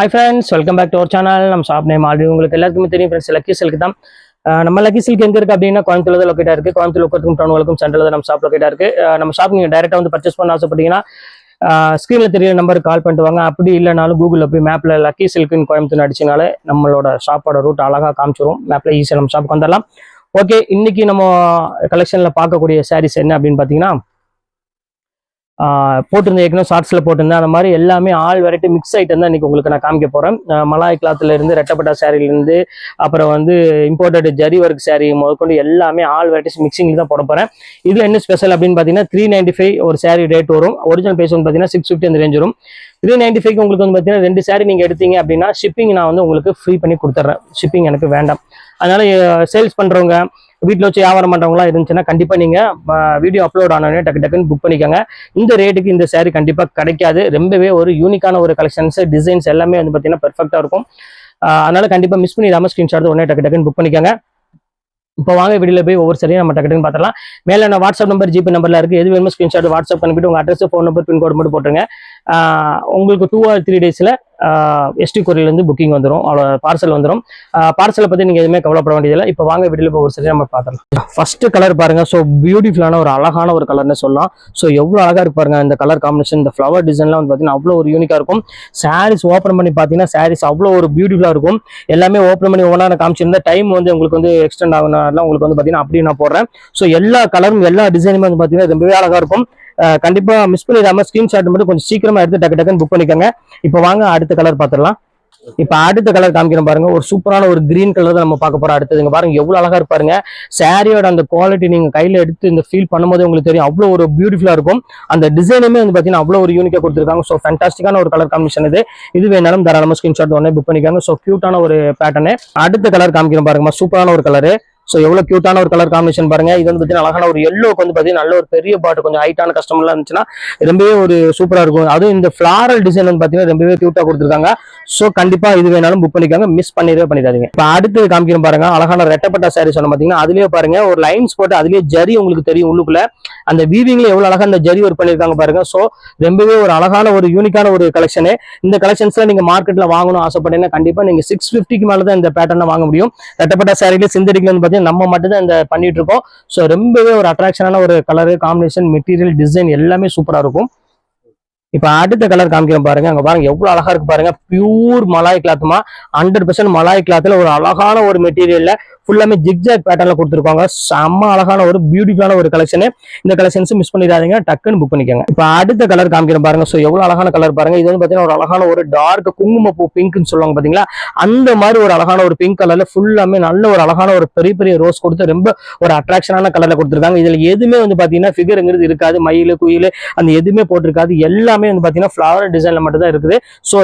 Hi friends welcome back to our channel நம்ம shop name already உங்களுக்கு எல்லாருக்குமே தெரியும் ஃப்ரெண்ட்ஸ் லக்கி சில்க் தான். நம்ம லக்கி சில்க் எங்கே இருக்கு அப்படின்னா கோயம்புத்தூர் தான் லொக்கேட்டாக இருக்கு. கோயம்புத்தூர் லொக்கத்துக்கும் டவுன் வழக்கம் சென்டர்ல தான் நம்ம ஷாப் லொக்கேட்டாக இருக்குது நம்ம ஷாப் நீங்கள் டேரெக்டாக வந்து பர்ச்சேஸ் பண்ண ஆசைப்பட்டீங்கன்னா ஸ்க்ரீனில் தெரியற நம்பருக்கு கால் பண்ணிட்டு வாங்க. அப்படி இல்லைனாலும் கூகுளில் போய் மேப்பில் லக்கி சில்க்னு கோயம்புத்தூர் அடிச்சினாலே நம்மளோட ஷாப்போட ரூட் அழகாக காமிச்சிரும். மேப்பில் ஈஸியாக நம்ம ஷாப்புக்கு வந்துடலாம். ஓகே இன்றைக்கி நம்ம கலெக்ஷனில் பார்க்கக்கூடிய சாரீஸ் என்ன அப்படின்னு பார்த்தீங்கன்னா போட்டிருந்தேன் போட்டிருந்த ஏற்கனவே ஷார்ட்ஸில் போட்டிருந்தேன். அந்த மாதிரி எல்லாமே ஆல் வெரைட்டி மிக்ஸ் ஐட்டம் தான் இன்னைக்கு உங்களுக்கு நான் காமிக்க போகிறேன் மலாய் கிளாத்துலேருந்து ரெட்டப்பட்டா சாரிலேருந்து அப்புறம் வந்து இம்போர்ட்டட் ஜரி ஒர்க் சாரி முதற்கொண்டு எல்லாமே ஆல் வெரைட்டிஸ் மிக்சிங்கில் தான் போட போகிறேன் இதில் என்ன ஸ்பெஷல் அப்படின்னு பார்த்தீங்கன்னா த்ரீ நைன்டி ஃபைவ் ஒரு சாரி ரேட் வரும். ஒரிஜினல் பேஸ் வந்து பார்த்தீங்கன்னா சிக்ஸ் ஃபிஃப்டி அந்த ரேஞ்ச் வரும். த்ரீ நைன்டி ஃபைவ் உங்களுக்கு வந்து பார்த்தீங்கன்னா ரெண்டு சாரி நீங்கள் எடுத்தீங்க அப்படின்னா ஷிப்பிங் நான் வந்து உங்களுக்கு ஃப்ரீ பண்ணி கொடுத்துட்றேன். ஷிப்பிங் எனக்கு வேண்டாம். அதனால் சேல்ஸ் பண்ணுறவங்க வீட்டில் வச்சு வியாபாரம் பண்ணுறவங்களாம் இருந்துச்சுன்னா கண்டிப்பாக நீங்கள் வீடியோ அப்லோட் ஆனோடனே டக்கு டக்குன்னு புக் பண்ணிக்கோங்க. இந்த ரேட்டுக்கு இந்த சேரீ கண்டிப்பாக கிடைக்காது. ரொம்பவே ஒரு யூனிக்கான ஒரு கலெக்ஷன்ஸ் டிசைன்ஸ் எல்லாமே வந்து பார்த்தீங்கன்னா பெர்ஃபெக்டாக இருக்கும். அதனால் அதனால கண்டிப்பாக மிஸ் பண்ணிடாமல் ஸ்க்ரீன்ஷாட் உடனே டக்கு டக்குன்னு புக் பண்ணிக்கோங்க. இப்போ வாங்க வீடியோவில் போய் ஒவ்வொரு சரியும் நம்ம டக்கு டக்குன்னு பார்த்துலாம் மேலே நான் வாட்ஸ்அப் நம்பர் ஜிபே நம்பரில் இருக்குது எது வேணுமோ ஸ்க்ரீன்ஷாட் வாட்ஸ்அப் பண்ணிவிட்டு உங்கள் அட்ரஸ் ஃபோன் நம்பர் பின்கோடு மட்டும் போட்டுருங்க. உங்களுக்கு டூ ஆர் த்ரீ டேஸில் எஸ்டி கொரியிலேருந்து புக்கிங் வந்துடும் அவ்வளோ பார்சல் வந்துடும் பார்சலை பற்றி நீங்கள் எதுவுமே கவலைப்பட வேண்டியதில்லை. இப்போ வாங்க வீட்டில் இப்போ ஒரு சரி நம்ம பார்த்துலாம் ஃபஸ்ட்டு கலர் பாருங்கள் ஸோ பியூட்டிஃபுல்லான ஒரு அழகான ஒரு கலர்னு சொல்லலாம். ஸோ எவ்வளோ அழகா இருப்பாருங்க இந்த கலர் காம்பினேஷன் இந்த ஃப்ளவர் டிசைன்லாம் வந்து பார்த்தீங்கன்னா அவ்வளோ ஒரு யூனிக்காக இருக்கும். சாரீஸ் ஓப்பன் பண்ணி பார்த்தீங்கன்னா சாரீஸ் அவ்வளோ ஒரு பியூட்டிஃபுல்லாக இருக்கும். எல்லாமே ஓப்பன் பண்ணி ஒன்றா காமிச்சிருந்தா டைம் வந்து உங்களுக்கு வந்து எக்ஸ்டெண்ட் ஆகணும்னா உங்களுக்கு வந்து பார்த்தீங்கன்னா அப்படி நான் போடுறேன். ஸோ எல்லா கலரும் எல்லா டிசைனுமே வந்து பார்த்தீங்கன்னா ரொம்பவே அழகாக இருக்கும். கண்டிப்பா மிஸ் பண்ணிடாம ஸ்கிரீன்ஷாட் மட்டும் கொஞ்சம் சீக்கிரமா எடுத்து டக்கு டக்குன்னு புக் பண்ணிக்கோங்க. இப்போ வாங்க அடுத்த கலர் பார்த்துடலாம். இப்போ அடுத்த கலர் காமிக்கிறேன் பாருங்க. ஒரு சூப்பரான ஒரு கிரீன் கலர் தான் நம்ம பார்க்க போறோம். அடுத்ததுங்க பாருங்க எவ்வளவு அழகா இருப்பாருங்க சாரியோட அந்த குவாலிட்டி நீங்க கையில எடுத்து இந்த ஃபீல் பண்ணும்போது உங்களுக்கு தெரியும். அவ்வளோ ஒரு பியூட்டிஃபுல்லா இருக்கும். அந்த டிசைனுமே வந்து பாத்தீங்கன்னா அவ்வளோ ஒரு யூனிக்கா கொடுத்துருக்காங்க. ஸோ ஃபேண்டாஸ்டிக்கான ஒரு கலர் காம்பினேஷன் இது. இது வேணாலும் தாராளமா ஸ்கிரீன்ஷாட் உடனே புக் பண்ணிக்காங்க. ஸோ கியூட்டான ஒரு பேட்டர்னு அடுத்த கலர் காமிக்கிறேன் பாருங்க சூப்பரான ஒரு கலரு ஸோ எவ்வளோ கியூட்டான ஒரு கலர் காம்பினேஷன் பாருங்க. இது வந்து பார்த்தீங்கன்னா அழகான ஒரு எல்லோக்கு வந்து பார்த்தீங்கன்னா நல்ல ஒரு பெரிய பாட்டு கொஞ்சம் ஹைட்டான கஸ்டமர்லாம் இருந்துச்சுன்னா ரொம்பவே ஒரு சூப்பராக இருக்கும். அதுவும் இந்த ஃபிளாரல் டிசைன் வந்து பார்த்தீங்கன்னா ரொம்பவே க்யூட்டாக கொடுத்துருக்காங்க. ஸோ கண்டிப்பாக இது வேணாலும் புக் பண்ணிக்காங்க. மிஸ் பண்ணிடவே பண்ணிடாதீங்க. இப்போ அடுத்து காமிக்கிறோம் பாருங்க. அழகான ரெட்டப்பட்ட சாரீ சொன்ன பார்த்தீங்கன்னா அதுலயே பாருங்க. ஒரு லைன்ஸ் போட்டு அதுலேயே ஜரி உங்களுக்கு தெரியும் உள்ளுக்குள்ள. அந்த வீவிங்ல எவ்வளவு அழகா அந்த ஜரி ஒர்க் பண்ணிருக்காங்க பாருங்க. ஸோ ரொம்பவே ஒரு அழகான ஒரு யூனிக்கான ஒரு கலெக்ஷனு இந்த கலெக்ஷன்ஸ்ல நீங்க மார்க்கெட்ல வாங்கணும் ஆசைப்பட்டீங்கன்னா கண்டிப்பா நீங்க சிக்ஸ் ஃபிஃப்டிக்கு மேலே தான் இந்த பேட்டர்னை வாங்க முடியும். ரெட்டப்பட்ட சாரியில சிந்தடிக்கல வந்து பார்த்தீங்கன்னா நம்ம மட்டும் தான் இந்த பண்ணிட்டு இருக்கோம் ஸோ ரொம்பவே ஒரு அட்ராக்ஷனான ஒரு கலரு காம்பினேஷன் மெட்டீரியல் டிசைன் எல்லாமே சூப்பரா இருக்கும். இப்ப அடுத்த கலர் காமிக்கிறேன் பாருங்க. அங்க பாருங்க எவ்வளவு அழகா இருக்கு பாருங்க. பியூர் மலாய் கிளாத்துமா ஹண்ட்ரட் பர்சன்ட் மலாய் கிளாத்ல ஒரு அழகான ஒரு மெட்டீரியல்ல ஃபுல்லாமே ஜிக்ஜாக் பேட்டர்ல கொடுத்துருக்காங்க செம்ம அழகான ஒரு பியூட்டிஃபுல்லான ஒரு கலெக்ஷனு இந்த கலெக்ஷன்ஸ் மிஸ் பண்ணிடாதீங்க. டக்குன்னு புக் பண்ணிக்கோங்க. இப்ப அடுத்த கலர் காமிக்கிறேன் பாருங்க. ஸோ எவ்வளவு அழகான கலர் பாருங்க. இது வந்து பாத்தீங்கன்னா ஒரு அழகான ஒரு டார்க் குங்குமப்பூ பிங்க்னு சொல்லுவாங்க பாத்தீங்களா? அந்த மாதிரி ஒரு அழகான ஒரு பிங்க் கலர்ல ஃபுல்லாமே நல்ல ஒரு அழகான ஒரு பெரிய பெரிய ரோஸ் கொடுத்து ரொம்ப ஒரு அட்ராக்ஷனான கலர்ல கொடுத்துருக்காங்க. இதுல எதுவுமே வந்து பாத்தீங்கன்னா ஃபிகருங்கிறது இருக்காது. மயில் குயில் அந்த எதுவுமே போட்டிருக்காது. எல்லாமே வந்து பாத்தீங்கன்னா ஃபிளவர் டிசைன்ல மட்டும் தான் இருக்குது ஸோ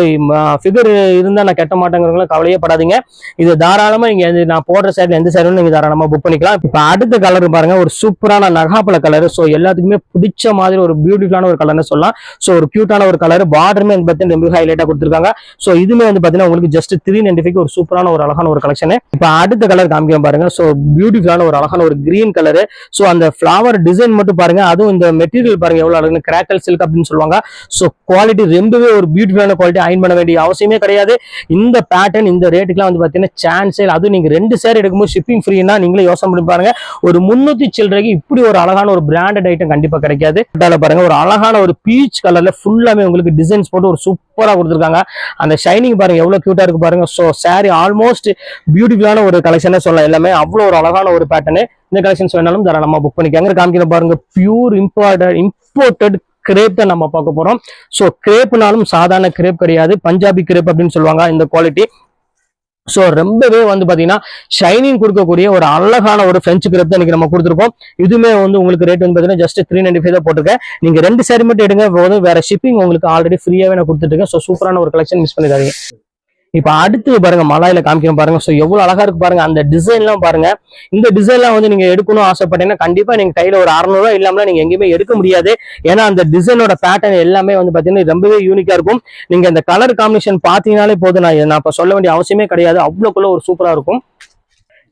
ஃபிகர் இருந்தா நான் கெட்ட மாட்டேங்கிறவங்களும் கவலையே படாதீங்க. இது தாராளமா இங்க நான் போடுற சைட்ல எந்த சைடும் நீங்க தாராளமா புக் பண்ணிக்கலாம். இப்ப அடுத்த கலர் பாருங்க ஒரு சூப்பரான நகாப்பழ கலர் ஸோ எல்லாத்துக்குமே பிடிச்ச மாதிரி ஒரு பியூட்டிஃபுல்லான ஒரு கலர்னு சொல்லலாம். ஸோ ஒரு கியூட்டான ஒரு கலர் பார்டருமே வந்து பார்த்தீங்கன்னா ரொம்ப ஹைலைட்டா கொடுத்துருக்காங்க. ஸோ இதுமே வந்து பாத்தீங்கன்னா உங்களுக்கு ஜஸ்ட் த்ரீ நைன்டிஃபைக்கு ஒரு சூப்பரான ஒரு அழகான ஒரு கலெக்ஷன் இப்ப அடுத்த கலர் காமிக்கிறேன் பாருங்க. ஸோ பியூட்டிஃபுல்லான ஒரு அழகான ஒரு கிரீன் கலர் ஸோ அந்த ஃபிளவர் டிசைன் மட்டும் பாருங்க. அதுவும் இந்த மெட்டீரியல் பாருங்க எவ்வளவு அழகு கிராக்கல் சில்க் அப்படின்னு சொல்லுவாங்க. ஸோ குவாலிட்டி ரொம்பவே ஒரு பியூட்டிஃபுல்லான குவாலிட்டி அயன் பண்ண வேண்டிய அவசியமே கிடையாது. இந்த பேட்டர்ன் இந்த ரேட்டுக்குலாம் வந்து பார்த்தீங்கன்னா சான்ஸ் அதுவும் நீங்க ரெண்டு சேர் இருக்கும்போது ஷிப்பிங் ஃப்ரீனா நீங்களே யோசனை பண்ணி பாருங்க. ஒரு முன்னூத்தி சில்லறைக்கு இப்படி ஒரு அழகான ஒரு பிராண்டட் ஐட்டம் கண்டிப்பா கிடைக்காது. பாருங்க ஒரு அழகான ஒரு பீச் கலர்ல ஃபுல்லாமே உங்களுக்கு டிசைன்ஸ் போட்டு ஒரு சூப்பரா கொடுத்துருக்காங்க. அந்த ஷைனிங் பாருங்க எவ்வளவு கியூட்டா இருக்கு பாருங்க. ஸோ சாரி ஆல்மோஸ்ட் பியூட்டிஃபுல்லான ஒரு கலெக்ஷனே சொல்லலாம். எல்லாமே அவ்வளோ ஒரு அழகான ஒரு பேட்டர்னு இந்த கலெக்ஷன்ஸ் வேணாலும் தாராளமா புக் பண்ணிக்காங்க. காமிக்கிற பாருங்க பியூர் இம்போர்ட்டட் இம்போர்ட்டட் கிரேப் தான் நம்ம பார்க்க போறோம். ஸோ கிரேப்னாலும் சாதாரண கிரேப் கிடையாது. பஞ்சாபி கிரேப் அப்படின்னு சொல்லுவாங்க. இந்த குவாலிட்டி ஸோ ரொம்பவே வந்து பார்த்தீங்கன்னா ஷைனிங் கொடுக்கக்கூடிய ஒரு அழகான ஒரு ஃப்ரெஞ்சு கிரப் தான் இன்னைக்கு நம்ம கொடுத்துருக்கோம். இதுவுமே வந்து உங்களுக்கு ரேட் வந்து பார்த்தீங்கன்னா ஜஸ்ட் த்ரீ நைன்டி ஃபைவ் தான் போட்டிருக்கேன். நீங்க ரெண்டு சாரி மட்டும் எடுங்க போதும். வேற ஷிப்பிங் உங்களுக்கு ஆல்ரெடி ஃப்ரீயாகவே நான் கொடுத்துட்டு இருக்கேன். ஸோ சூப்பரான ஒரு கலெக்ஷன் மிஸ் பண்ணிடாதீங்க. இப்போ அடுத்து பாருங்க மலாயில காமிக்கிறோம் பாருங்க. ஸோ எவ்வளவு அழகா இருக்கு பாருங்க அந்த டிசைன்லாம் பாருங்க. இந்த டிசைன்லாம் வந்து நீங்க எடுக்கணும் ஆசைப்பட்டீங்கன்னா கண்டிப்பா நீங்க கையில ஒரு அறநூறுவா இல்லாமல நீங்க எங்கேயுமே எடுக்க முடியாது. ஏன்னா அந்த டிசைனோட பேட்டர்ன் எல்லாமே வந்து பாத்தீங்கன்னா ரொம்பவே யூனிக்கா இருக்கும். நீங்க அந்த கலர் காம்பினேஷன் பாத்தீங்கன்னாலே போதும். நான் நான் இப்ப சொல்ல வேண்டிய அவசியமே கிடையாது. அவ்வளோக்குள்ள ஒரு சூப்பரா இருக்கும்.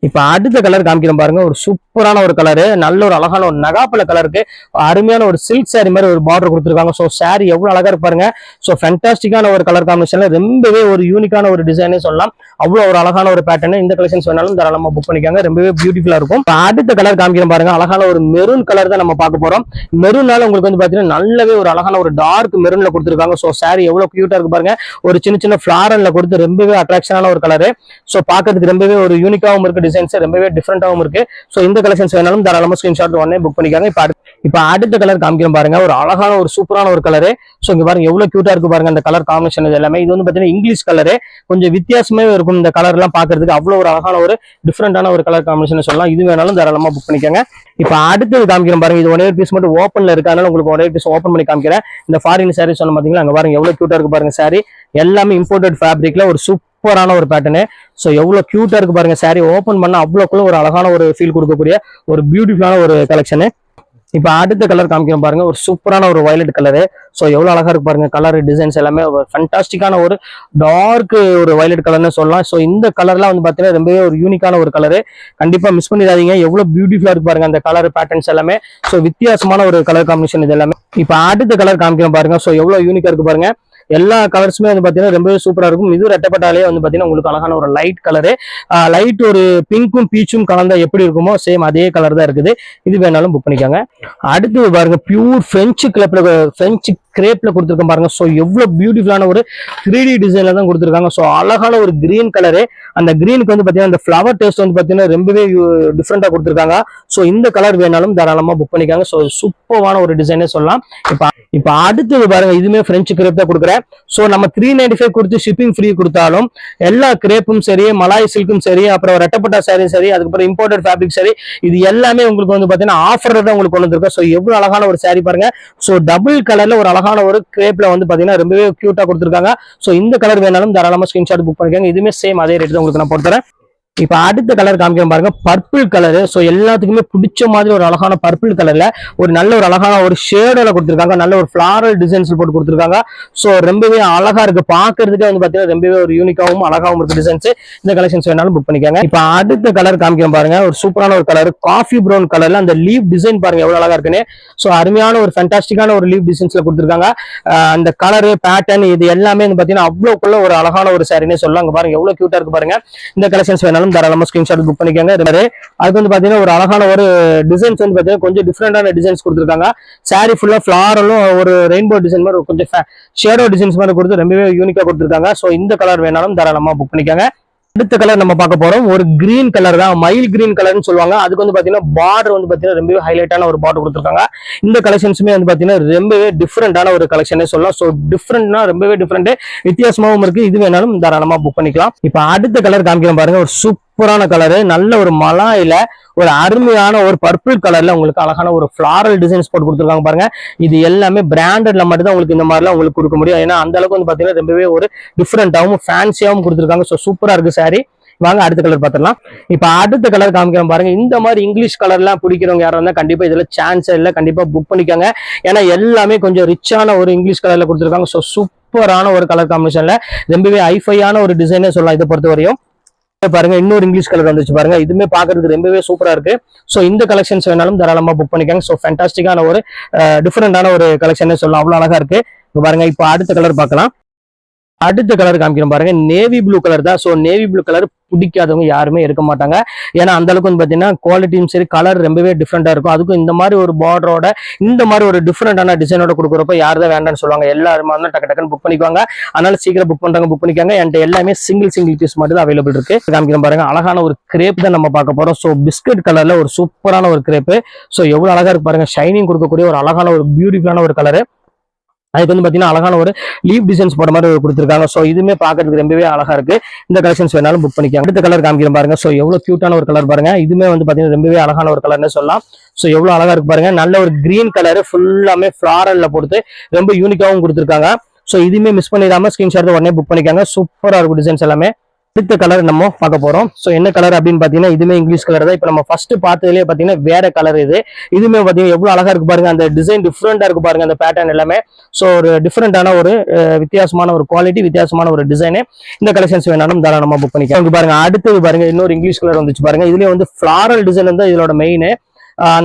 இப்போ அடுத்த கலர் காமிக்கிறோம் பாருங்க. ஒரு சூப்பரான ஒரு கலரு நல்ல ஒரு அழகான ஒரு நகாப்பல கலருக்கு அருமையான ஒரு சில்க் சாரி மாதிரி ஒரு பார்டர் கொடுத்துருக்காங்க. ஸோ சாரி எவ்வளோ அழகா இருப்பாருங்க ஸோ ஃபென்டாஸ்டிக்கான ஒரு கலர் காம்பினேஷன்ல ரொம்பவே ஒரு யூனிக்கான ஒரு டிசைனே சொல்லலாம். அவ்வளோ ஒரு அழகான ஒரு பேட்டர்னு இந்த கலெக்ஷன்ஸ் வேணாலும் தாராளமாக புக் பண்ணிக்காங்க. ரொம்பவே பியூட்டிஃபுல்லா இருக்கும். அடுத்த கலர் காமிக்கிறோம் பாருங்க. அழகான ஒரு மெரூன் கலர் தான் நம்ம பார்க்க போறோம். மெரூனால உங்களுக்கு வந்து பாத்தீங்கன்னா நல்லாவே ஒரு அழகான ஒரு டார்க் மெரூன்ல கொடுத்துருக்காங்க. ஸோ சாரி எவ்வளவு கியூட்டா இருக்கு பாருங்க. ஒரு சின்ன சின்ன ஃபிளாரல்ல கொடுத்து ரொம்பவே அட்ராக்ஷனான ஒரு கலரு ஸோ பார்க்கறதுக்கு ரொம்பவே ஒரு யூனிக்காகவும் இருக்கு. டிசைன்ஸ் ரொம்பவே டிஃப்ரெண்டாகவும் இருக்கு. ஸோ இந்த கலெக்ஷன்ஸ் வேணாலும் தாராளமா ஸ்கிரீன்ஷாட் உடனே புக் பண்ணிக்காங்க. இப்போ இப்போ அடுத்த கலர் காமிக்கிறேன் பாருங்க. ஒரு அழகான ஒரு சூப்பரான ஒரு கலரு ஸோ இங்கே பாருங்க எவ்வளோ கியூட்டா இருக்கு பாருங்க. அந்த கலர் காம்பினேஷன் இது எல்லாமே. இது வந்து பாத்தீங்கன்னா இங்கிலீஷ் கலரு கொஞ்சம் வித்தியாசமே இருக்கும் இந்த கலர் எல்லாம் பாக்குறதுக்கு. அவ்வளவு ஒரு அழகான ஒரு டிஃப்ரெண்டான ஒரு கலர் காம்பினேஷன் சொல்லலாம். இது வேணாலும் தாராளமா புக் பண்ணிக்கோங்க. இப்போ அடுத்தது காமிக்கிற பாருங்க. இது ஒரே பீஸ் மட்டும் ஓப்பன்ல இருக்கு. அதனால உங்களுக்கு ஒரே பீஸ் ஓப்பன் பண்ணி காமிக்கிறேன். இந்த ஃபாரின் சாரி சொன்ன பாத்தீங்களா? அங்க பாருங்க எவ்வளோ க்யூட்டா இருக்கு பாருங்க சாரி எல்லாமே இம்போர்ட்டட் ஃபேப்ரிக்ல ஒரு சூப்பர் சூப்பரான ஒரு பேட்டர்னு ஸோ எவ்வளோ க்யூட்டாக இருக்கு பாருங்க. சாரி ஓப்பன் பண்ணா அவ்வளோக்குள்ள ஒரு அழகான ஒரு ஃபீல் கொடுக்கக்கூடிய ஒரு பியூட்டிஃபுல்லான ஒரு கலெக்ஷனு இப்போ அடுத்த கலர் காமிக்கிறோம் பாருங்க. ஒரு சூப்பரான ஒரு வயலட் கலரு ஸோ எவ்வளோ அழகாக இருக்கு பாருங்க. கலர் டிசைன்ஸ் எல்லாமே ஒரு ஃபண்டாஸ்டிக்கான ஒரு டார்க் ஒரு வயலட் கலர்னு சொல்லலாம். ஸோ இந்த கலர்லாம் வந்து பார்த்தீங்கன்னா ரொம்பவே ஒரு யூனிக்கான ஒரு கலரு கண்டிப்பாக மிஸ் பண்ணிடாதீங்க. எவ்வளோ பியூட்டிஃபுல்லாக இருக்கு பாருங்க அந்த கலர் பேட்டர்ன்ஸ் எல்லாமே. ஸோ வித்தியாசமான ஒரு கலர் காம்பினேஷன் இது எல்லாமே. இப்போ அடுத்த கலர் காமிக்கிறோம் பாருங்க. ஸோ எவ்வளோ யூனிக்காக இருக்கு பாருங்க. எல்லா கலர்ஸுமே வந்து பார்த்தீங்கன்னா ரொம்பவே சூப்பராக இருக்கும். இது ரெட்டப்பட்டாலே வந்து பார்த்தீங்கன்னா உங்களுக்கு அழகான ஒரு லைட் கலரு லைட் ஒரு பிங்க்கும் பீச்சும் கலந்தா எப்படி இருக்குமோ சேம் அதே கலர் தான் இருக்குது. இது வேணாலும் புக் பண்ணிக்கோங்க. அடுத்து பாருங்க பியூர் ஃப்ரெஞ்சு கிளப்ல ஃப்ரெஞ்சு கிரேப்ல கொடுத்துருக்கோம் பாருங்க. ஸோ எவ்வளோ பியூட்டிஃபுல்லான ஒரு த்ரீ டி டிசைன்ல தான் கொடுத்துருக்காங்க. ஸோ அழகான ஒரு கிரீன் கலரு அந்த கிரீனுக்கு வந்து பார்த்தீங்கன்னா அந்த ஃபிளவர் டேஸ்ட் வந்து பார்த்தீங்கன்னா ரொம்பவே டிஃப்ரெண்டாக கொடுத்துருக்காங்க. ஸோ இந்த கலர் வேணாலும் தாராளமாக புக் பண்ணிக்காங்க. ஸோ சூப்பரான ஒரு டிசைனே சொல்லலாம். இப்போ இப்போ அடுத்தது பாருங்க இதுவுமே ஃப்ரெஞ்சு கிரேப் தான் கொடுக்குறேன். ஸோ நம்ம த்ரீ நைன்டி ஃபைவ் கொடுத்து ஷிப்பிங் ஃப்ரீ கொடுத்தாலும் எல்லா கிரேப்பும் சரி மலாய் சில்க்கும் சரி அப்புறம் ரெட்டப்பட்டா சாரியும் சரி அதுக்கப்புறம் இம்போர்ட்டட் ஃபேப்ரிக் சரி இது எல்லாமே உங்களுக்கு வந்து பாத்தீங்கன்னா ஆஃபர் தான் உங்களுக்கு கொண்டு வந்திருக்கோம். ஸோ எவ்வளவு அழகான ஒரு சாரி பாருங்க. ஸோ டபுள் கலர்ல ஒரு அழகான ஒரு கிரேப்ல வந்து பாத்தீங்கன்னா ரொம்பவே க்யூட்டாக கொடுத்துருக்காங்க. ஸோ இந்த கலர் வேணாலும் தாராளமாக ஸ்கிரீன்ஷாட் புக் பண்ணிக்கோங்க. இதுவுமே சேம் அதே ரேட் தான் உங்களுக்கு நான் போட்டுறேன் இப்போ அடுத்த கலர் காமிக்கிறேன் பாருங்க. பர்பிள் கலரு ஸோ எல்லாத்துக்குமே பிடிச்ச மாதிரி ஒரு அழகான பர்பிள் கலர்ல ஒரு நல்ல ஒரு அழகான ஒரு ஷேடோல கொடுத்துருக்காங்க. நல்ல ஒரு ஃபிளாரல் டிசைன்ஸ் போட்டு கொடுத்துருக்காங்க. ஸோ ரொம்பவே அழகா இருக்கு. பாக்குறதுக்கே வந்து பாத்தீங்கன்னா ரொம்பவே ஒரு யூனிக்காவும் அழகாவும் இருக்கு டிசைன்ஸ் இந்த கலெக்ஷன்ஸ் வேணாலும் புக் பண்ணிக்கோங்க. இப்போ அடுத்த கலர் காமிக்கிறேன் பாருங்க. ஒரு சூப்பரான ஒரு கலர் காஃபி ப்ரௌன் கலர்ல அந்த லீவ் டிசைன் பாருங்க எவ்வளவு அழகா இருக்குன்னு. ஸோ அருமையான ஒரு ஃபேண்டாஸ்டிக்கான ஒரு லீவ் டிசைன்ஸ்ல கொடுத்துருக்காங்க. அந்த கலரு பேட்டர்ன் இது எல்லாமே வந்து பாத்தீங்கன்னா அவ்வளோக்குள்ள ஒரு அழகான ஒரு சாரின்னு சொல்லலாம் அங்க பாருங்க எவ்வளவு கியூட்டா இருக்கு பாருங்க. இந்த கலெக்ஷன்ஸ் வேணாலும் தாராளமா ஸ்கிரீன்ஷாட் புக் பண்ணிக்கோங்க. இது மாதிரி அதுக்கு வந்து பாத்தீங்கன்னா ஒரு அழகான ஒரு டிசைன்ஸ் வந்து பாத்தீங்கன்னா கொஞ்சம் டிஃப்ரெண்டான டிசைன்ஸ் கொடுத்துருக்காங்க. சாரி ஃபுல்லா ஃபிளாரலும் ஒரு ரெயின்போ டிசைன் மாதிரி கொஞ்சம் ஷேடோ டிசைன்ஸ் மாதிரி கொடுத்து ரொம்பவே யூனிக்கா கொடுத்துருக்காங்க. ஸோ இந்த கலர் வேணாலும் தாராளமா புக் பண்ணிக்கோங்க. அடுத்த கலர் நம்ம பார்க்க போறோம். ஒரு கிரீன் கலர் தான். மயில் கிரீன் கலர்னு சொல்லுவாங்க. அதுக்கு வந்து பாத்தீங்கன்னா பார்டர் வந்து பாத்தீங்கன்னா ரொம்பவே ஹைலைட்டான ஒரு பார்டர் கொடுத்துருக்காங்க. இந்த கலெக்ஷன்ஸுமே வந்து பாத்தீங்கன்னா ரொம்பவே டிஃப்ரெண்டான ஒரு கலெக்ஷனே சொல்லலாம். ஸோ டிஃப்ரெண்ட்னா ரொம்பவே டிஃப்ரெண்ட் வித்தியாசமாவும் இருக்கு. இது வேணாலும் தாராளமா புக் பண்ணிக்கலாம். இப்போ அடுத்த கலர் காமிக்கிறேன் பாருங்க. ஒரு சூப்பர் சூப்பரான கலரு நல்ல ஒரு மலாயில ஒரு அருமையான ஒரு பர்பிள் கலர்ல உங்களுக்கு அழகான ஒரு ஃபிளாரல் டிசைன்ஸ் போட்டு கொடுத்துருக்காங்க பாருங்க. இது எல்லாமே பிராண்டட்ல மட்டும்தான் உங்களுக்கு இந்த மாதிரிலாம் உங்களுக்கு கொடுக்க முடியும். ஏன்னா அந்த அளவுக்கு வந்து பாத்தீங்கன்னா ரொம்பவே ஒரு டிஃப்ரெண்டாகவும் ஃபேன்சியாகவும் கொடுத்துருக்காங்க. ஸோ சூப்பரா இருக்கு சாரி வாங்க அடுத்த கலர் பார்த்துடலாம் இப்போ அடுத்த கலர் காமிக்கிறோம் பாருங்க. இந்த மாதிரி இங்கிலீஷ் கலர்லாம் பிடிக்கிறவங்க யாரும் இருந்தால் கண்டிப்பா இதுல சான்ஸ் இல்லை. கண்டிப்பா புக் பண்ணிக்கோங்க. ஏன்னா எல்லாமே கொஞ்சம் ரிச்சான ஒரு இங்கிலீஷ் கலர்ல கொடுத்துருக்காங்க. ஸோ சூப்பரான ஒரு கலர் காம்பினேஷன்ல ரொம்பவே ஐஃபையான ஒரு டிசைனே சொல்லலாம் இதை பொறுத்த வரையும் பாருங்க இன்னொரு இங்கிலீஷ் கலர் வந்துச்சு பாருங்க. இதுவுமே பாக்குறதுக்கு ரொம்பவே சூப்பரா இருக்கு. ஸோ இந்த கலெக்ஷன்ஸ் வேணாலும் தாராளமா புக் பண்ணிக்காங்க. ஸோ ஃபேண்டாஸ்டிக்கான ஒரு டிஃப்ரெண்டான ஒரு கலெக்ஷன் சொல்லலாம். அவ்வளவு அழகா இருக்கு. பாருங்க இப்போ அடுத்த கலர் பார்க்கலாம். அடுத்த கலர் காமிக்கிறோம் பாருங்க. நேவி ப்ளூ கலர் தான். ஸோ நேவி ப்ளூ கலர் பிடிக்காதவங்க யாருமே இருக்க மாட்டாங்க. ஏன்னா அந்த அளவுக்கு வந்து பார்த்தீங்கன்னா குவாலிட்டியும் சரி கலர் ரொம்பவே டிஃப்ரெண்டாக இருக்கும். அதுக்கும் இந்த மாதிரி ஒரு பார்டரோட இந்த மாதிரி ஒரு டிஃப்ரெண்டான டிசைனோட கொடுக்குறப்ப யார் தான் வேண்டாம்னு சொல்லுவாங்க. எல்லாருமே வந்து டக்கு டக்குன்னு புக் பண்ணிக்குவாங்க. அதனால சீக்கிரம் புக் பண்ணுறாங்க புக் பண்ணிக்காங்க. என்கிட்ட எல்லாமே சிங்கிள் சிங்கிள் பீஸ் மட்டும் தான் அவைலபிள் இருக்கு. காமிக்கிறோம் பாருங்க. அழகான ஒரு கிரேப் தான் நம்ம பார்க்க போறோம். ஸோ பிஸ்கட் கலர்ல ஒரு சூப்பரான ஒரு கிரேப்பு ஸோ எவ்வளோ அழகா இருக்கு பாருங்க. ஷைனிங் கொடுக்கக்கூடிய ஒரு அழகான ஒரு பியூட்டிஃபுல்லான ஒரு கலரு அதுக்கு வந்து பாத்தீங்கன்னா அழகான ஒரு லீவ் டிசைன்ஸ் போட மாதிரி கொடுத்துருக்காங்க. ஸோ இதுவுமே பார்க்கறதுக்கு ரொம்பவே அழகா இருக்கு. இந்த கலெக்ஷன்ஸ் வேணாலும் புக் பண்ணிக்கலாம். அடுத்த கலர் காமிக்கிற பாருங்க. ஸோ எவ்வளவு கியூட்டான ஒரு கலர் பாருங்க. இதுவுமே வந்து பாத்தீங்கன்னா ரொம்பவே அழகான ஒரு கலர்னு சொல்லலாம். ஸோ எவ்வளவு அழகா இருக்கு பாருங்க. நல்ல ஒரு கிரீன் கலர் ஃபுல்லாமே ஃபிளாரல்ல போட்டு ரொம்ப யூனிக்காவும் கொடுத்துருக்காங்க. ஸோ இதுவுமே மிஸ் பண்ணிடாம ஸ்கிரீன்ஷாட் உடனே புக் பண்ணிக்காங்க. சூப்பரா இருக்கும் டிசைன்ஸ் எல்லாமே. அடுத்த கலர் நம்ம பார்க்க போறோம். ஸோ என்ன கலர் அப்படின்னு பாத்தீங்கன்னா இதுமே இங்கிலீஷ் கலர் தான். இப்போ நம்ம ஃபர்ஸ்ட் பார்த்ததுலேயே பாத்தீங்கன்னா வேற கலர் இது. இதுமே பாத்தீங்கன்னா எவ்வளவு அழகா இருக்கு பாருங்க. அந்த டிசைன் டிஃப்ரெண்டா இருக்கு பாருங்க அந்த பேட்டர்ன் எல்லாமே. ஸோ ஒரு டிஃப்ரெண்டான ஒரு வித்தியாசமான ஒரு குவாலிட்டி வித்தியாசமான ஒரு டிசைனு இந்த கலெக்ஷன்ஸ் வேணாலும் தாராளமா புக் பண்ணிக்கலாம். பாருங்க அடுத்தது பாருங்க இன்னொரு இங்கிலீஷ் கலர் வந்துச்சு பாருங்க. இதுலயே வந்து ஃபிளாரல் டிசைன் வந்து இதோட மெயின்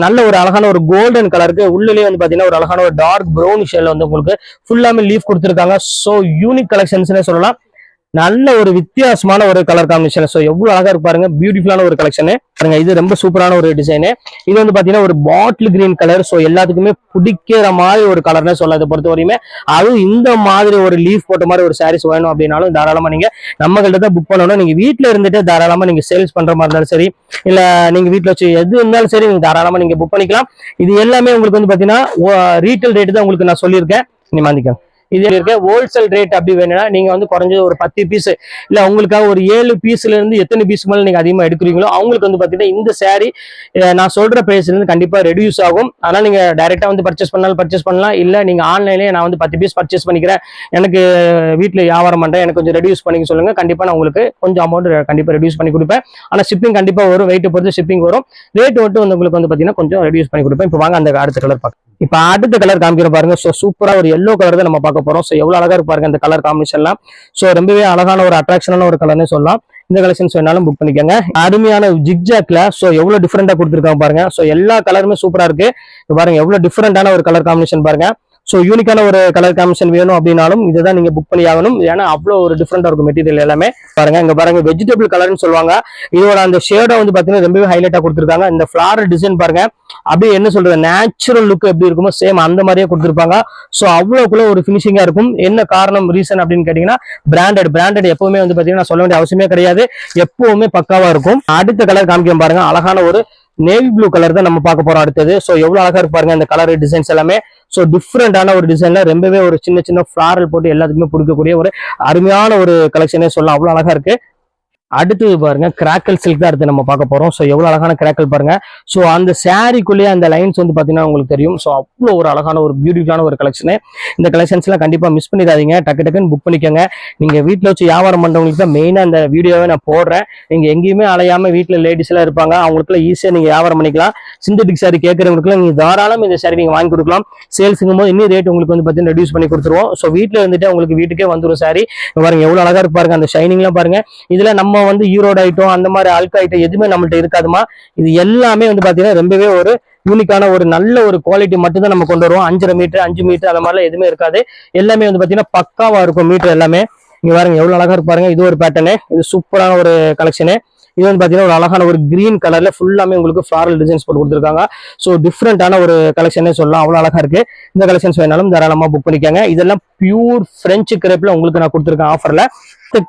நல்ல ஒரு அழகான ஒரு கோல்டன் கலருக்கு உள்ளே வந்து பாத்தீங்கன்னா ஒரு அழகான ஒரு டார்க் ப்ரௌன் ஷேட்ல வந்து உங்களுக்கு ஃபுல்லாமே லீஃப் கொடுத்துருக்காங்க. ஸோ யூனிக் கலெக்ஷன்ஸ்னே சொல்லலாம். நல்ல ஒரு வித்தியாசமான ஒரு கலர் காம்பினேஷன் ஸோ எவ்வளவு அழகா இருப்பாருங்க பியூட்டிஃபுல்லான ஒரு கலெக்ஷனு பாருங்க இது ரொம்ப சூப்பரான ஒரு டிசைனு இது வந்து பாத்தீங்கன்னா ஒரு பாட்டில் கிரீன் கலர் ஸோ எல்லாத்துக்குமே பிடிக்கிற மாதிரி ஒரு கலர்னு சொல்லாத பொறுத்த வரையுமே அதுவும் இந்த மாதிரி ஒரு லீஃப் போட்ட மாதிரி ஒரு சாரீஸ் வேணும் அப்படின்னாலும் தாராளமா நீங்க நம்ம கிட்ட தான் புக் பண்ணணும். நீங்க வீட்டில் இருந்துட்டு தாராளமா நீங்க சேல்ஸ் பண்ற மாதிரி இருந்தாலும் சரி இல்ல நீங்க வீட்டில் வச்சு எது இருந்தாலும் சரி நீங்க தாராளமா நீங்க புக் பண்ணிக்கலாம். இது எல்லாமே உங்களுக்கு வந்து பாத்தீங்கன்னா ரீட்டைல் ரேட்டு தான் உங்களுக்கு நான் சொல்லியிருக்கேன். நீ மாந்திக்கோங்க இது இருக்க ஹோல்சேல் ரேட் அப்படி வேணும்னா நீங்க வந்து குறைஞ்சது ஒரு பத்து பீஸ் இல்ல உங்களுக்காக ஒரு ஏழு பீஸ்ல இருந்து எத்தனை பீஸ் மேல நீங்க அதிகமா எடுக்கிறீங்களோ அவங்களுக்கு வந்து பாத்தீங்கன்னா இந்த சாரி நான் சொல்ற பிரைஸ்ல இருந்து கண்டிப்பா ரெடியூஸ் ஆகும். அதனால நீங்க டைரக்டா வந்து பர்ச்சேஸ் பண்ணாலும் பர்ச்சேஸ் பண்ணலாம். இல்ல நீங்க ஆன்லைன்லயே நான் வந்து பத்து பீஸ் பர்ச்சேஸ் பண்ணிக்கிறேன். எனக்கு வீட்டுல வியாபாரம் பண்றேன். எனக்கு கொஞ்சம் ரெடியூஸ் பண்ணிக்க சொல்லுங்க. கண்டிப்பா நான் உங்களுக்கு கொஞ்சம் அமௌண்ட் கண்டிப்பா ரெடியூஸ் பண்ணி கொடுப்பேன். ஆனா ஷிப்பிங் கண்டிப்பா வரும். வெயிட் பொறுத்து ஷிப்பிங் வரும். ரேட் மட்டும் வந்து உங்களுக்கு வந்து பாத்தீங்கன்னா கொஞ்சம் ரெடியூஸ் பண்ணி கொடுப்பேன். இப்போ வாங்க அந்த அடுத்த கலர் பார்க்க இப்போ அடுத்த கலர் காமிக்கிற பாருங்க. ஸோ சூப்பரா ஒரு எல்லோ கலர் தான் நம்ம பார்க்க போறோம். ஸோ எவ்வளவு அழகா இருக்கு பாருங்க இந்த கலர் காம்பினேஷன்லாம் ஸோ ரொம்பவே அழகான ஒரு அட்ராக்ஷனான ஒரு கலர்னு சொல்லலாம். இந்த கலெக்ஷன்ஸ் வேணாலும் புக் பண்ணிக்கோங்க. அருமையான ஜிக்ஜாக்ல ஸோ எவ்வளவு டிஃப்ரெண்டா கொடுத்துருக்காங்க பாருங்க. ஸோ எல்லா கலருமே சூப்பரா இருக்கு. பாருங்க எவ்வளவு டிஃப்ரெண்டான ஒரு கலர் காம்பினேஷன் பாருங்க. ஸோ யூனிக்கான ஒரு கலர் காம்பினேஷன் வேணும் அப்படின்னாலும் இதை தான் நீங்கள் புக் பண்ணி ஆகணும் ஏன்னா அவ்வளோ ஒரு டிஃப்ரெண்டாக இருக்கும் மெட்டீரியல் எல்லாமே. பாருங்க இங்கே பாருங்க வெஜிடபிள் கலர்னு சொல்லுவாங்க. இதோட அந்த ஷேடை வந்து பார்த்தீங்கன்னா ரொம்பவே ஹைலைட்டாக கொடுத்துருக்காங்க. இந்த ஃபிளாரல் டிசைன் பாருங்க. அப்படியே என்ன சொல்றது நேச்சுரல் லுக் எப்படி இருக்குமோ சேம் அந்த மாதிரியே கொடுத்துருப்பாங்க. ஸோ அவ்வளோக்குள்ள ஒரு ஃபினிஷிங்காக இருக்கும். என்ன காரணம் ரீசன் அப்படின்னு கேட்டிங்கன்னா பிராண்டட் பிராண்டட் எப்பவுமே வந்து பார்த்தீங்கன்னா சொல்ல வேண்டிய அவசியமே கிடையாது. எப்பவுமே பக்காவாக இருக்கும். அடுத்த கலர் காமிக்க பாருங்க. அழகான ஒரு நேவி ப்ளூ கலர் தான் நம்ம பார்க்க போறோம் அடுத்தது. ஸோ எவ்வளவு அழகா இருப்பாருங்க இந்த கலர் டிசைன்ஸ் எல்லாமே. ஸோ டிஃப்ரெண்டான ஒரு டிசைன்ல ரொம்பவே ஒரு சின்ன சின்ன ஃபிளாரல் போட்டு எல்லாத்துக்குமே பிடிக்கக்கூடிய ஒரு அருமையான ஒரு கலெக்ஷனே சொல்லலாம். அவ்வளவு அழகா இருக்கு. அடுத்தது பாருங்க கிராக்கல் சில்க் தான் அடுத்து நம்ம பார்க்க போறோம். ஸோ எவ்வளவு அழகான கிராக்கல் பாருங்க. ஸோ அந்த சாரிக்குள்ளேயே அந்த லைன்ஸ் வந்து பாத்தீங்கன்னா உங்களுக்கு தெரியும். ஸோ அவ்வளோ ஒரு அழகான ஒரு பியூட்டிஃபுல்லான ஒரு கலெக்ஷனு இந்த கலெக்ஷன்ஸ்லாம் கண்டிப்பா மிஸ் பண்ணிடாதீங்க. டக்கு டக்குன்னு புக் பண்ணிக்கோங்க. நீங்க வீட்டில் வச்சு வியாபாரம் பண்றவங்களுக்கு தான் மெயினாக அந்த வீடியோவை நான் போடுறேன். நீங்க எங்கேயுமே அலையாம வீட்டில் லேடிஸ் எல்லாம் இருப்பாங்க. அவங்களுக்குலாம் ஈஸியாக நீங்க வியாபாரம் பண்ணிக்கலாம். சிந்தட்டிக் சாரி கேட்கறவங்களுக்குலாம் நீங்க தாராளம் இந்த சாரி நீங்க வாங்கி கொடுக்கலாம். சேல்ஸுங்கும் போது இன்னும் ரேட் உங்களுக்கு வந்து பார்த்தீங்கன்னா ரெடியூஸ் பண்ணி கொடுத்துருவோம். ஸோ வீட்டில் இருந்துட்டு உங்களுக்கு வீட்டுக்கே வந்துடும் சாரி பாருங்க எவ்வளவு அழகா இருப்பாருங்க அந்த ஷைனிங்லாம் பாருங்க. இதுல நம்ம வந்து ஈரோடு ஐட்டம் அந்த மாதிரி அல்கா ஐட்டம் எதுவுமே நம்மள்ட்ட இருக்காதுமா? இது எல்லாமே வந்து பாத்தீங்கன்னா ரொம்பவே ஒரு யூனிக்கான ஒரு நல்ல ஒரு குவாலிட்டி மட்டும் தான் நம்ம கொண்டு வருவோம். அஞ்சரை மீட்டர் அஞ்சு மீட்டர் அந்த மாதிரிலாம் எதுவுமே இருக்காது. எல்லாமே வந்து பாத்தீங்கன்னா பக்காவா இருக்கும் மீட்டர் எல்லாமே. இங்க பாருங்க எவ்வளவு அழகா இருக்கு பாருங்க. இது ஒரு பேட்டர்னு இது சூப்பரான ஒரு கலெக்ஷனு இது வந்து பார்த்தீங்கன்னா ஒரு அழகான ஒரு கிரீன் கலர்ல ஃபுல்லாமே உங்களுக்கு ஃப்ளாரல் டிசைன்ஸ் போட்டு கொடுத்துருக்காங்க. ஸோ டிஃப்ரெண்டான ஒரு கலெக்ஷனே சொல்லலாம். அவ்வளோ அழகா இருக்கு. இந்த கலெக்ஷன்ஸ் வேணாலும் தாராளமாக புக் பண்ணிக்கோங்க. இதெல்லாம் பியூர் பிரெஞ்சு கிரேப்ல உங்களுக்கு நான் கொடுத்துருக்கேன் ஆஃபர்ல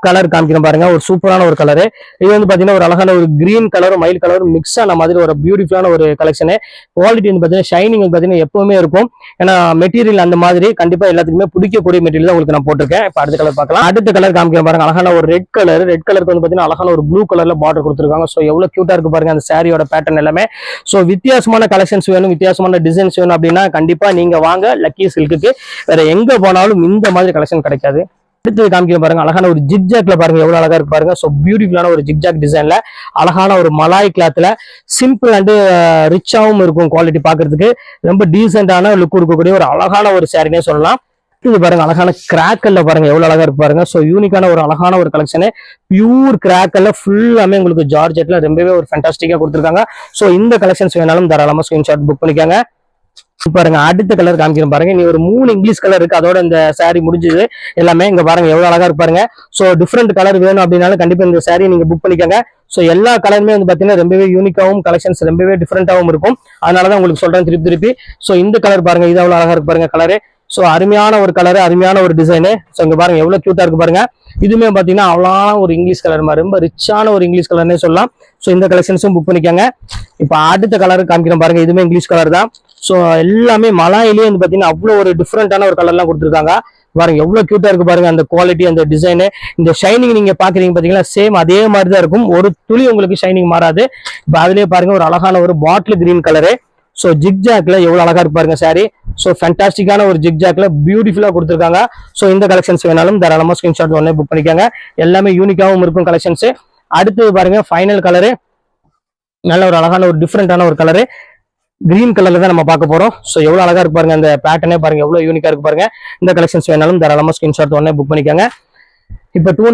கலர் காமிக்கிறேன் பாருங்க. ஒரு சூப்பரான ஒரு கலரு இது வந்து பாத்தீங்கன்னா ஒரு அழகான ஒரு கிரீன் கலரும் மயில் கலரும் மிக்ஸ் ஆன மாதிரி ஒரு பியூட்டிஃபுல்லான ஒரு கலெக்ஷனு குவாலிட்டி வந்து பாத்தீங்கன்னா ஷைனிங் வந்து பாத்தீங்கன்னா எப்பவுமே இருக்கும். ஏன்னா மெட்டீரியல் அந்த மாதிரி கண்டிப்பா எல்லாத்துக்குமே பிடிக்கக்கூடிய மெட்டீரியல் தான் உங்களுக்கு நான் போட்டிருக்கேன். இப்போ அடுத்த கலர் பார்க்கலாம். அடுத்த கலர் காமிக்கிறேன் பாருங்க. அழகான ஒரு ரெட் கலர் ரெட் கலருக்கு வந்து பாத்தீங்கன்னா அழகான ஒரு ப்ளூ கலர்ல பார்டர் கொடுத்துருக்காங்க. ஸோ எவ்வளவு கியூட்டா இருக்கு பாருங்க அந்த சாரியோட பேட்டர்ன் எல்லாமே. ஸோ வித்தியாசமான கலெக்ஷன்ஸ் வேணும் வித்தியாசமான டிசைன்ஸ் வேணும் அப்படின்னா கண்டிப்பா நீங்க வாங்க. லக்கி சில்க்கு வேற எங்க போனாலும் இந்த மாதிரி கலெக்ஷன் கிடைக்காது. அடுத்து காமிக்கிற பாருங்க அழகான ஒரு ஜிக்ஜாக்ல பாருங்க எவ்வளவு அழகா இருக்கு பாருங்க. ஸோ பியூட்டிஃபுல்லான ஒரு ஜிக்ஜாக் டிசைன்ல அழகான ஒரு மலாய் கிளாத்ல சிம்பிள் அண்ட் ரிச்சாவும் இருக்கும் குவாலிட்டி பாக்குறதுக்கு. ரொம்ப டீசென்டான லுக் இருக்கக்கூடிய ஒரு அழகான ஒரு சாரினே சொல்லலாம். இது பாருங்க அழகான கிராக்கல்ல பாருங்க எவ்வளவு அழகா இருக்கு பாருங்க. ஸோ யூனிக்கான ஒரு அழகான ஒரு கலெக்ஷனு பியூர் கிராக்கல்ல ஃபுல்லாமே உங்களுக்கு ஜார்ஜெட்ல ரொம்பவே ஒரு ஃபென்டாஸ்டிக்கா கொடுத்துருக்காங்க. ஸோ இந்த கலெக்ஷன்ஸ் வேணாலும் தாராளமா ஸ்கிரீன்ஷாட் புக் பண்ணிக்கோங்க. பாருங்க அடுத்த கலர் காமிக்கிறேன் பாருங்க. நீ ஒரு மூணு இங்கிலீஷ் கலர் இருக்கு. அதோட இந்த சாரி முடிஞ்சது. எல்லாமே இங்க பாருங்க எவ்வளவு அழகா இருக்கு பாருங்க. சோ டிஃப்ரெண்ட் கலர் வேணும் அப்படின்னாலும் கண்டிப்பா இந்த சாரி நீங்க புக் பண்ணிக்கோங்க. சோ எல்லா கலருமே வந்து பாத்தீங்கன்னா ரொம்பவே யூனிக்காவும் கலெக்ஷன்ஸ் ரொம்பவே டிஃப்ரெண்ட்டாகவும் இருக்கும். அதனாலதான் உங்களுக்கு சொல்றேன் திருப்பி திருப்பி. சோ இந்த கலர் பாருங்க இது அவ்வளோ அழகா இருக்கு பாருங்க கலரு சோ அருமையான ஒரு கலர் அருமையான ஒரு டிசைனு சோ இங்க பாருங்க எவ்வளவு கியூட்டா இருக்கு பாருங்க. இதுவுமே பாத்தீங்கன்னா அவ்வளோ ஒரு இங்கிலீஷ் கலர் மாதிரி ரொம்ப ரிச்சான ஒரு இங்கிலீஷ் கலர்னே சொல்லலாம். சோ இந்த கலெக்ஷன்ஸும் புக் பண்ணிக்கோங்க. இப்போ அடுத்த கலர் காமிக்கிறோம் பாருங்க. இதுவுமே இங்கிலீஷ் கலர் தான். ஸோ எல்லாமே மலாயிலேயே வந்து பார்த்தீங்கன்னா அவ்வளோ ஒரு டிஃப்ரெண்ட்டான ஒரு கலர்லாம் கொடுத்துருக்காங்க. பாருங்க எவ்வளோ க்யூட்டாக இருக்கு பாருங்க அந்த குவாலிட்டி அந்த டிசைனு இந்த ஷைனிங் நீங்கள் பார்க்குறீங்க பார்த்தீங்கன்னா சேம் அதே மாதிரி தான் இருக்கும். ஒரு துளி உங்களுக்கு ஷைனிங் மாறாது. இப்போ அதுலேயே பாருங்க ஒரு அழகான ஒரு பாட்டில் கிரீன் கலரு ஸோ ஜிக் ஜாக்ல எவ்வளவு அழகா இருக்கு பாருங்க சாரி ஸோ ஃபேண்டாஸ்டிக்கான ஒரு ஜிக் பியூட்டிஃபுல்லாக கொடுத்துருக்காங்க. ஸோ இந்த கலெக்ஷன்ஸ் வேணாலும் தாராளமாக ஸ்கிரீன்ஷாட் உடனே புக் பண்ணிக்காங்க. எல்லாமே யூனிக்காகவும் இருக்கும் கலெக்ஷன்ஸ் அடுத்து பாருங்க ஃபைனல் கலரு நல்ல ஒரு அழகான ஒரு டிஃப்ரெண்டான ஒரு கலரு கிரீன் கலர்ல தான் நம்ம பார்க்க போறோம். ஸோ எவ்வளவு அழகா இருக்கு பாருங்க. அந்த பேட்டர்னே பாருங்க. எவ்வளவு யூனிக்கா இருக்கு பாருங்க. இந்த கலெக்ஷன்ஸ் வேணாலும் தாராளமா ஸ்கிரீன்ஷாட் உடனே புக் பண்ணிக்கோங்க. இப்போ two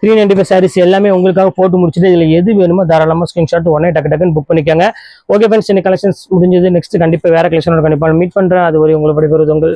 three ninety five saris எல்லாமே உங்களுக்காக போட்டு முடிச்சுட்டு இதில் எது வேணுமோ தாராளமாக ஸ்கிரீன்ஷாட் உடனே டக்கு டக்குன்னு புக் பண்ணிக்கோங்க. ஓகே ஃப்ரெண்ட்ஸ் இந்த கலெக்ஷன்ஸ் முடிஞ்சது. நெக்ஸ்ட் கண்டிப்பாக வேற கலெக்ஷனோட கண்டிப்பாக மீட் பண்ணுறேன் அது வரை உங்களை படிக்கிறது உங்கள்